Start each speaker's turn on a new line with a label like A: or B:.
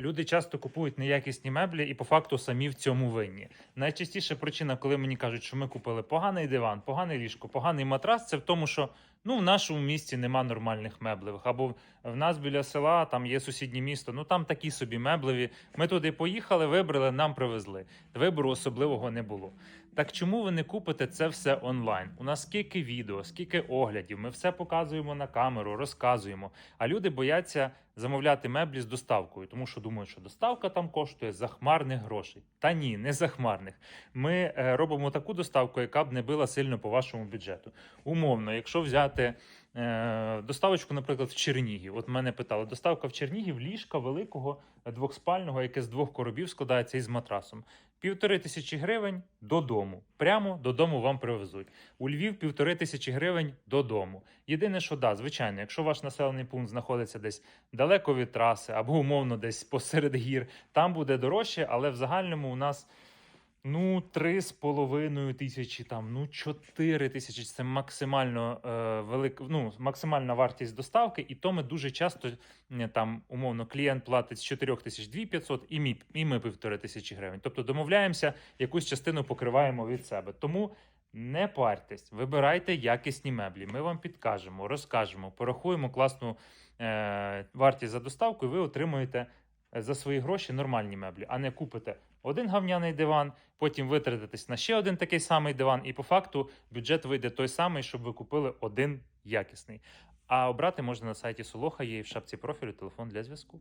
A: Люди часто купують неякісні меблі і по факту самі в цьому винні. Найчастіша причина, коли мені кажуть, що ми купили поганий диван, поганий ліжко, поганий матрас, це в тому, що ну в нашому місті нема нормальних меблевих. Або в нас біля села там є сусіднє місто. Ну там такі собі меблеві. Ми туди поїхали, вибрали, нам привезли. Вибору особливого не було. Так чому ви не купите це все онлайн? У нас скільки відео, скільки оглядів, ми все показуємо на камеру, розказуємо. А люди бояться замовляти меблі з доставкою, тому що думають, що доставка там коштує захмарних грошей. Та ні, не захмарних. Ми е, робимо таку доставку, яка б не била сильно по вашому бюджету. Умовно, якщо взяти доставочку, наприклад, в Чернігів. От мене питали, доставка в Чернігів ліжка великого е, двохспального, яке з двох коробів складається із матрасом. Півтори тисячі гривень додому. Прямо додому вам привезуть. У Львів півтори тисячі гривень додому. Єдине, що да, звичайно, якщо ваш населений пункт знаходиться десь далеко від траси або умовно десь посеред гір, там буде дорожче, але в загальному у нас. Ну, три з половиною тисячі, там, ну, чотири тисячі це максимально е, велик, ну, максимальна вартість доставки, і то ми дуже часто там, умовно, клієнт платить з 4 тисяч 2500 і ми, і ми півтори тисячі гривень. Тобто домовляємося, якусь частину покриваємо від себе. Тому не парьтесь, вибирайте якісні меблі. Ми вам підкажемо, розкажемо, порахуємо класну е, вартість за доставку, і ви отримуєте за свої гроші нормальні меблі, а не купите один гавняний диван, потім витратитесь на ще один такий самий диван, і по факту бюджет вийде той самий, щоб ви купили один якісний. А обрати можна на сайті Солоха, є в шапці профілю телефон для зв'язку.